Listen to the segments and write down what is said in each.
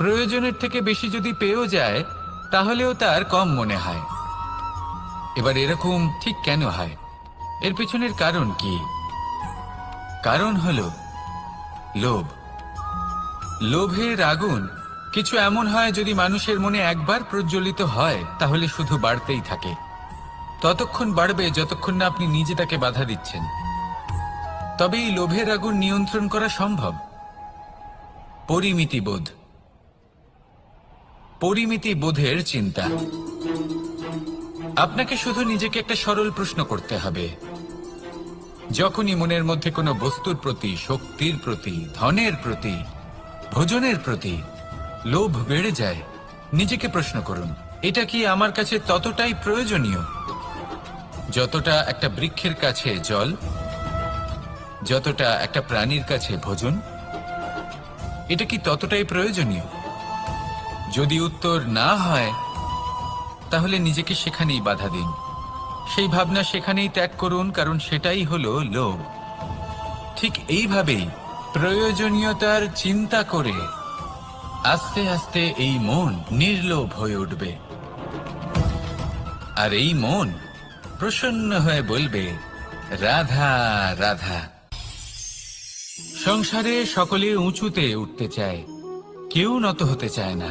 প্রয়োজনের থেকে বেশি যদি পেয়েও যায়, তাহলেও তার কম মনে হয়। এবার এরকম ঠিক কেন হয়? এর পেছনের কারণ কি? কারণ হল, লোভ। লোভের আগুন কিছু এমন হয় যদি মানুষের মনে একবার প্রজ্বলিত হয়, তাহলে শুধু বাড়তেই থাকে। ততক্ষণ বাড়বে যতক্ষণ না আপনি নিজে তাকে বাধা দিচ্ছেন। তবে এই লোভের আগুন নিয়ন্ত্রণ করা সম্ভব। পরিমিতি বোধ পরিমিতি বোধের চিন্তা। আপনাকে শুধু নিজেকে একটা সরল প্রশ্ন করতে হবে। যখনই মনের মধ্যে কোনো বস্তুর প্রতি, শক্তির প্রতি, ধনের প্রতি, ভোজনের প্রতি লোভ বেড়ে যায়, নিজেকে প্রশ্ন করুন, এটা কি আমার কাছে ততটাই প্রয়োজনীয়? যতটা একটা বৃক্ষের কাছে জল, যতটা একটা প্রাণীর কাছে ভোজন, এটা কি ততটাই প্রয়োজনীয়? যদি উত্তর না হয়, তাহলে নিজেকে সেখানেই বাধা দিন। সেই ভাবনা সেখানেই ত্যাগ করুন, কারণ সেটাই হলো লোভ। ঠিক এইভাবেই প্রয়োজনীয়তার চিন্তা করে আস্তে আস্তে এই মন নির্লোভ হয়ে উঠবে। আর এই মন প্রসন্ন হয়ে বলবে, রাধা রাধা। সংসারে সকলে উঁচুতে উঠতে চায়, কেউ নত হতে চায় না।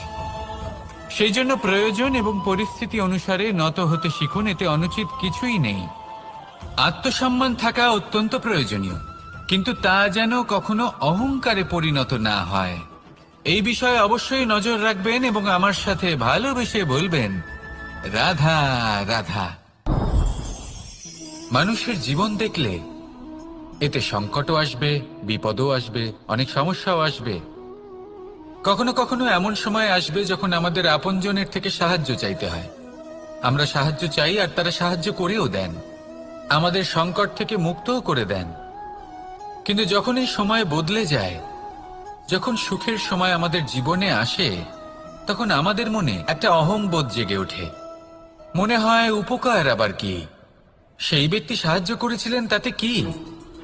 সেই জন্য প্রয়োজন এবং পরিস্থিতি অনুসারে নত হতে শিখুন, এতে অনুচিত কিছুই নেই। আত্মসম্মান থাকা অত্যন্ত প্রয়োজনীয়, কিন্তু তা যেন কখনো অহংকারে পরিণত না হয়। এই বিষয়ে অবশ্যই নজর রাখবেন এবং আমার সাথে ভালোবেসে বলবেন, রাধা রাধা। মানুষের জীবন দেখলে এতে সংকটও আসবে, বিপদও আসবে, অনেক সমস্যাও আসবে। কখনো কখনো এমন সময় আসবে যখন আমাদের আপনজনের থেকে সাহায্য চাইতে হয়। আমরা সাহায্য চাই আর তারা সাহায্য করেও দেন। আমাদের সংকট থেকে মুক্তও করে দেন। কিন্তু যখন এই সময় বদলে যায়, যখন সুখের সময় আমাদের জীবনে আসে, তখন আমাদের মনে একটা অহংবোধ জেগে ওঠে। মনে হয়, উপকার আবার কি? সেই ব্যক্তি সাহায্য করেছিলেন তাতে কি?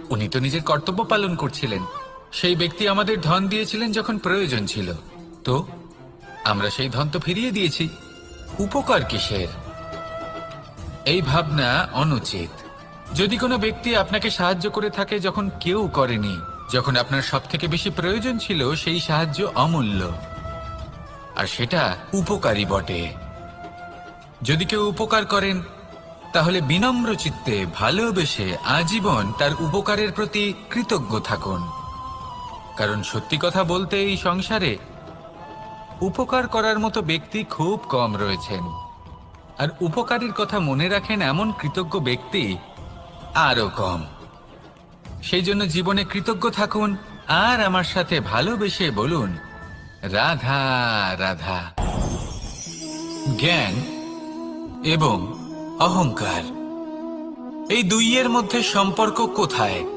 উনি তো নিজের কর্তব্য পালন করছিলেন। সেই ব্যক্তি আমাদের ধন দিয়েছিলেন যখন প্রয়োজন ছিল। তো, আমরা সেই ধন তো ফিরিয়ে দিয়েছি। উপকার কিসের? এই ভাবনা অনুচিত। যদি কোনো ব্যক্তি আপনাকে সাহায্য করে থাকে যখন কেউ করেনি, যখন আপনার সব থেকে বেশি প্রয়োজন ছিল সেই সাহায্য অমূল্য। আর সেটা উপকারী বটে। যদি কেউ উপকার করেন, তাহলে বিনম্র চিত্তে ভালোবেসে আজীবন তার উপকারের প্রতি কৃতজ্ঞ থাকুন। কারণ সত্যি কথা বলতে এই সংসারে উপকার করার মতো ব্যক্তি খুব কম রয়েছেন। আর উপকারীর কথা মনে রাখেন এমন কৃতজ্ঞ ব্যক্তি আরও কম। সেই জন্য জীবনে কৃতজ্ঞ থাকুন আর আমার সাথে ভালোবেসে বলুন, রাধা রাধা। জ্ঞান এবং অহংকার, এই দুইয়ের মধ্যে সম্পর্ক কোথায়?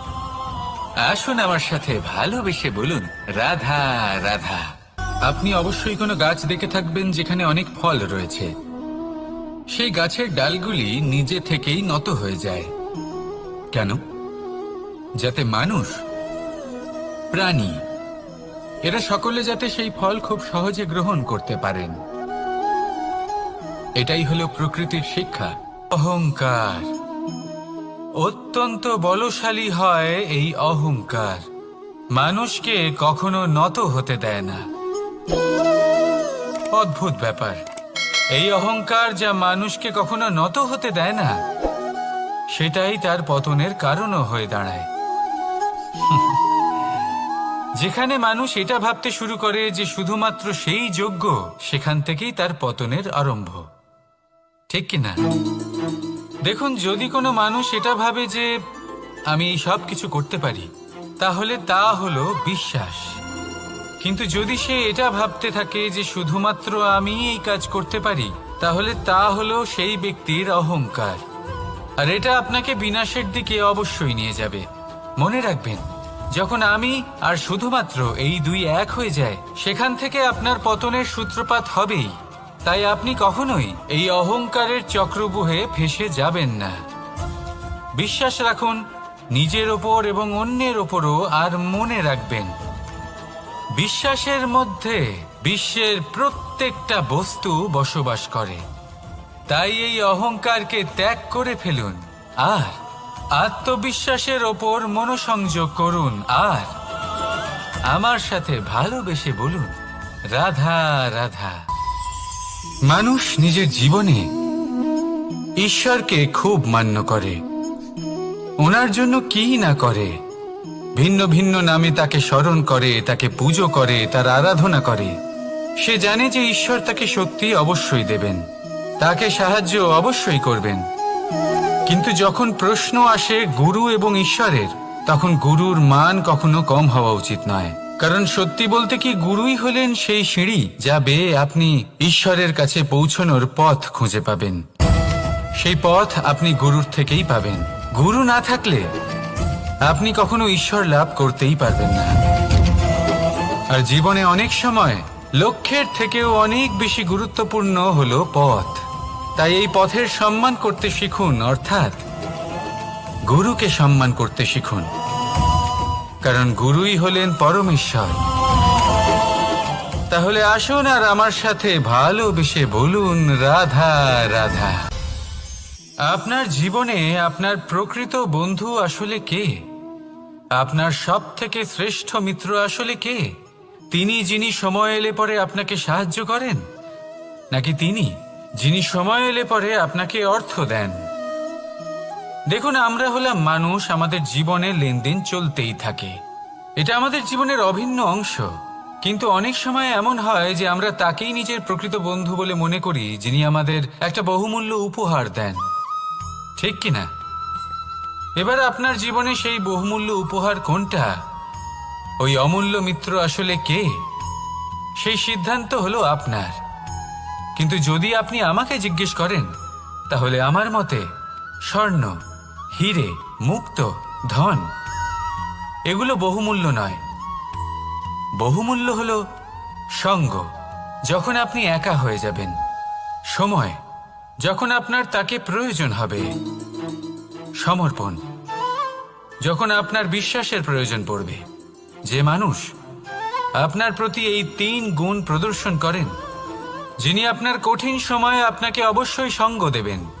আসুন আমার সাথে ভালোবেসে বলুন, রাধা রাধা। আপনি অবশ্যই কোনো গাছ দেখে থাকবেন যেখানে অনেক ফল রয়েছে। সেই গাছের ডালগুলি নিজে থেকেই নত হয়ে যায়। কেন? যাতে মানুষ, প্রাণী, এরা সকলে যাতে সেই ফল খুব সহজে গ্রহণ করতে পারেন। এটাই হলো প্রকৃতির শিক্ষা, অহংকার। অত্যন্ত বলশালী হয় এই অহংকার। মানুষকে কখনো নত হতে দেয় না। অদ্ভুত ব্যাপার। এই অহংকার যা মানুষকে কখনো নত হতে দেয় না, সেটাই তার পতনের কারণও হয়ে দাঁড়ায়। যেখানে মানুষ এটা ভাবতে শুরু করে যে শুধুমাত্র সেই যোগ্য, সেখান থেকেই তার পতনের আরম্ভ। ঠিক কিনা দেখুন, যদি কোনো মানুষ এটা ভাবে যে আমি সব কিছু করতে পারি, তাহলে তা হলো বিশ্বাস। কিন্তু যদি সে এটা ভাবতে থাকে যে শুধুমাত্র আমি এই কাজ করতে পারি, তাহলে তা হলো সেই ব্যক্তির অহংকার। আর এটা আপনাকে বিনাশের দিকে অবশ্যই নিয়ে যাবে। মনে রাখবেন, যখন আমি আর শুধুমাত্র এই দুই এক হয়ে যায়, সেখান থেকে আপনার পতনের সূত্রপাত হবেই। তাই আপনি কখনোই এই অহংকারের চক্রবুহে ফেসে যাবেন না। বিশ্বাস রাখুন, নিজের ওপর এবং অন্যের ওপরও আর মনে রাখবেন। বিশ্বাসের মধ্যে বিশ্বের প্রত্যেকটা বস্তু বসবাস করে। তাই এই অহংকারকে ত্যাগ করে ফেলুন, আর আত্মবিশ্বাসের ওপর মনোসংযোগ করুন, আর আমার সাথে ভালোবেসে বলুন, রাধা রাধা। মানুষ নিজের জীবনে ঈশ্বরকে খুব মান্য করে। ওনার জন্য কি না করে? ভিন্ন ভিন্ন নামে তাকে স্মরণ করে, তাকে পুজো করে, তার আরাধনা করে। সে জানে যে ঈশ্বর তাকে শক্তি অবশ্যই দেবেন। তাকে সাহায্য অবশ্যই করবেন। কিন্তু যখন প্রশ্ন আসে গুরু এবং ঈশ্বরের, তখন গুরুর মান কখনো কম হওয়া উচিত নয়। কারণ সত্যি বলতে কি গুরুই হলেন সেই সিঁড়ি যা বেয়ে আপনি ঈশ্বরের কাছে পৌঁছনোর পথ খুঁজে পাবেন। সেই পথ আপনি গুরুর থেকেই পাবেন। গুরু না থাকলে আপনি কখনো ঈশ্বর লাভ করতেই পারবেন না। আর জীবনে অনেক সময় লক্ষ্যের থেকেও অনেক বেশি গুরুত্বপূর্ণ হলো পথ। তাই এই পথের সম্মান করতে শিখুন, অর্থাৎ গুরুকে সম্মান করতে শিখুন। কারণ গুরুই হলেন পরমেশ্বর। তাহলে আসুন আর আমার সাথে ভালোবেসে বলুন, রাধা রাধা। আপনার জীবনে আপনার প্রকৃত বন্ধু আসলে কে? আপনার সব থেকে শ্রেষ্ঠ মিত্র আসলে কে? তিনি যিনি সময় এলে পরে আপনাকে সাহায্য করেন? নাকি তিনি যিনি সময় এলে পরে আপনাকে অর্থ দেন? দেখুন, আমরা হলাম মানুষ, আমাদের জীবনে লেনদেন চলতেই থাকে। এটা আমাদের জীবনের অভিন্ন অংশ। কিন্তু অনেক সময় এমন হয় যে আমরা তাকেই নিজের প্রকৃত বন্ধু বলে মনে করি, যিনি আমাদের একটা বহুমূল্য উপহার দেন। ঠিক কি না? এবার আপনার জীবনে সেই বহুমূল্য উপহার কোনটা? ওই অমূল্য মিত্র আসলে কে? সেই সিদ্ধান্ত হলো আপনার। কিন্তু যদি আপনি আমাকে জিজ্ঞেস করেন, তাহলে আমার মতে স্বর্ণ। হিরে, মুক্ত, ধন। এগুলো বহুমূল্য নয়। বহুমূল্য হল সঙ্গ। যখন আপনি একা হয়ে যাবেন। সময়। যখন আপনার তাকে প্রয়োজন হবে। সমর্পণ। যখন আপনার বিশ্বাসের প্রয়োজন পড়বে। যে মানুষ আপনার প্রতি এই তিন গুণ প্রদর্শন করেন, যিনি আপনার কঠিন সময়ে আপনাকে অবশ্যই সঙ্গ দেবেন।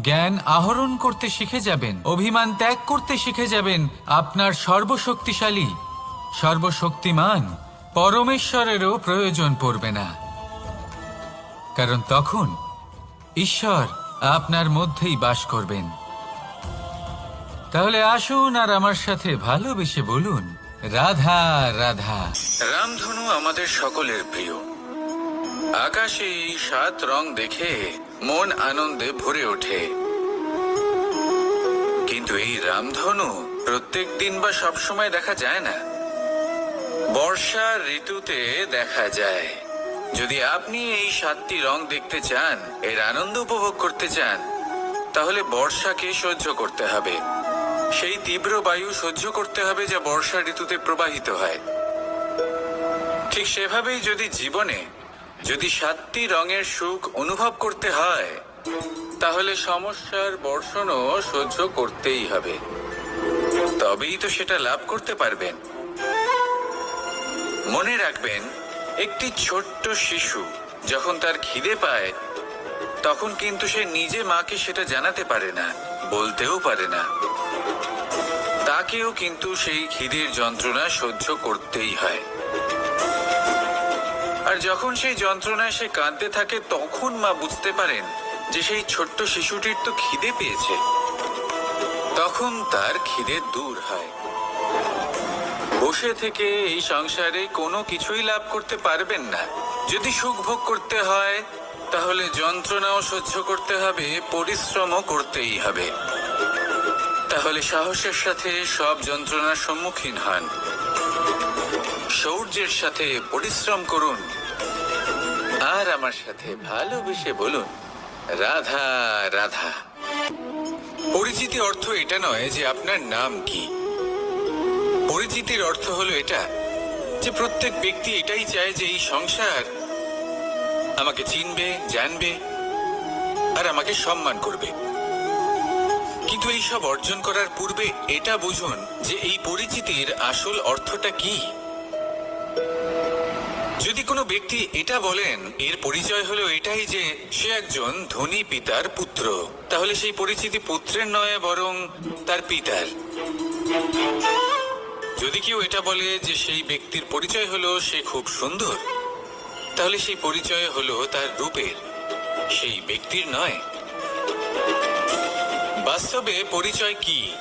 জ্ঞান আহরণ করতে শিখে যাবেন, অভিমান ত্যাগ করতে শিখে যাবেন আপনার সর্বশক্তিশালী, সর্বশক্তিমান পরমেশ্বরেরও প্রয়োজন পড়বে না। কারণ তখন ঈশ্বর আপনার মধ্যেই বাস করবেন। তাহলে আসুন আর আমার সাথে ভালোবেসে বলুন, রাধা রাধা। রামধনু আমাদের সকলের প্রিয়। আকাশে সাত রং দেখে মন আনন্দে ভরে ওঠে। কিন্তু এই রামধনু প্রত্যেক দিন বা সবসময় দেখা যায় না? বর্ষার ঋতুতে দেখা যায়। যদি আপনি এই সাতটি রং দেখতে চান, এর আনন্দ উপভোগ করতে চান, তাহলে বর্ষাকে সহ্য করতে হবে। সেই তীব্র বায়ু সহ্য করতে হবে যা বর্ষা ঋতুতে প্রবাহিত হয়। ঠিক সেভাবেই যদি জীবনে যদি সাতটি রঙের সুখ অনুভব করতে হয়, তাহলে সমস্যার বর্ষণও সহ্য করতেই হবে। তবেই তো সেটা লাভ করতে পারবেন। মনে রাখবেন, একটি ছোট্ট শিশু যখন তার খিদে পায়, তখন কিন্তু সে নিজে মাকে সেটা জানাতে পারে না, বলতেও পারে না। তাকেও কিন্তু সেই খিদের যন্ত্রণা সহ্য করতেই হয়। আর যখন সেই যন্ত্রণায় সে কাঁদতে থাকে, তখন মা বুঝতে পারেন যে সেই ছোট্ট শিশুটির তো খিদে পেয়েছে। তখন তার খিদে দূর হয়। বসে থেকে এই সংসারে কোনো কিছুই লাভ করতে পারবেন না। যদি সুখ ভোগ করতে হয়, তাহলে যন্ত্রণাও সহ্য করতে হবে, পরিশ্রমও করতেই হবে। তাহলে সাহসের সাথে সব যন্ত্রণার সম্মুখীন হন। শৌর্যের সাথে পরিশ্রম করুন। আর আমার সাথে ভালোবেসে বলুন, রাধা রাধা। পরিচিতি অর্থ এটা নয় যে আপনার নাম কি। পরিচিতির অর্থ হলো এটা, যে প্রত্যেক ব্যক্তি এটাই চায় যে এই সংসার আমাকে চিনবে, জানবে আর আমাকে সম্মান করবে। কিন্তু এই সব অর্জন করার পূর্বে এটা বুঝুন যে এই পরিচিতির আসল অর্থটা কি। যদি কোনো ব্যক্তি এটা বলেন, এর পরিচয় হলো এটাই যে সে একজন ধনী পিতার পুত্র। তাহলে সেই পরিচিতি পুত্রের নয়, বরং তার পিতার। যদি কেউ এটা বলে যে সেই ব্যক্তির পরিচয় হলো সে খুব সুন্দর, তাহলে সেই পরিচয় হলো তার রূপের, সেই ব্যক্তির নয়। বাস্তবে পরিচয় কি?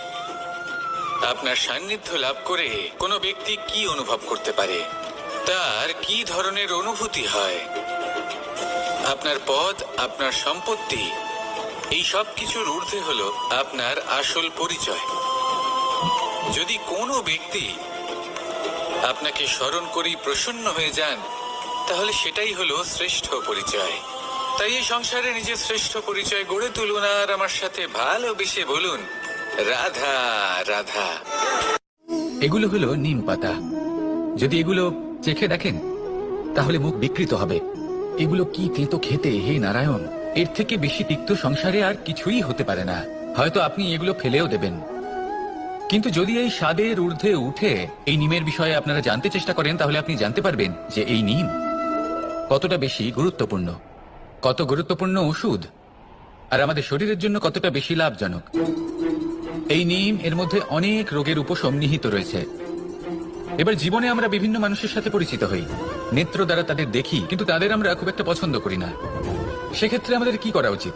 আপনার সান্নিধ্য লাভ করে কোনো ব্যক্তি কি অনুভব করতে পারে? তার কি ধরনের অনুভূতি হয়? আপনার পদ আপনার সম্পত্তি, এই সব কিছুর ঊর্ধ্বে হলো আপনার আসল পরিচয়। যদি কোনো ব্যক্তি আপনাকে স্মরণ করেই প্রসন্ন হয়ে যান, তাহলে সেটাই হলো শ্রেষ্ঠ পরিচয়। তাই এই সংসারে নিজের শ্রেষ্ঠ পরিচয় গড়ে তুলুন আর আমার সাথে ভালোবেসে বলুন, রাধা রাধা। এগুলো হলো নিম পাতা। যদি এগুলো চেখে দেখেন তাহলে মুখ বিকৃত হবে। এগুলো কি তেতো খেতে, হে নারায়ণ? এর থেকে বেশি তিক্ত সংসারে আর কিছুই হতে পারে না। হয়তো আপনি এগুলো ফেলেও দেবেন। কিন্তু যদি এই স্বাদের ঊর্ধ্বে উঠে এই নিমের বিষয়ে আপনারা জানতে চেষ্টা করেন, তাহলে আপনি জানতে পারবেন যে এই নিম কতটা বেশি গুরুত্বপূর্ণ। কত গুরুত্বপূর্ণ ওষুধ? আর আমাদের শরীরের জন্য কতটা বেশি লাভজনক? এই নিম এর মধ্যে অনেক রোগের উপশম নিহিত রয়েছে। এবার জীবনে আমরা বিভিন্ন মানুষের সাথে পরিচিত হই। নেত্র দ্বারা তাদের দেখি, কিন্তু তাদের আমরা খুব একটা পছন্দ করি না। সেক্ষেত্রে আমাদের কি করা উচিত?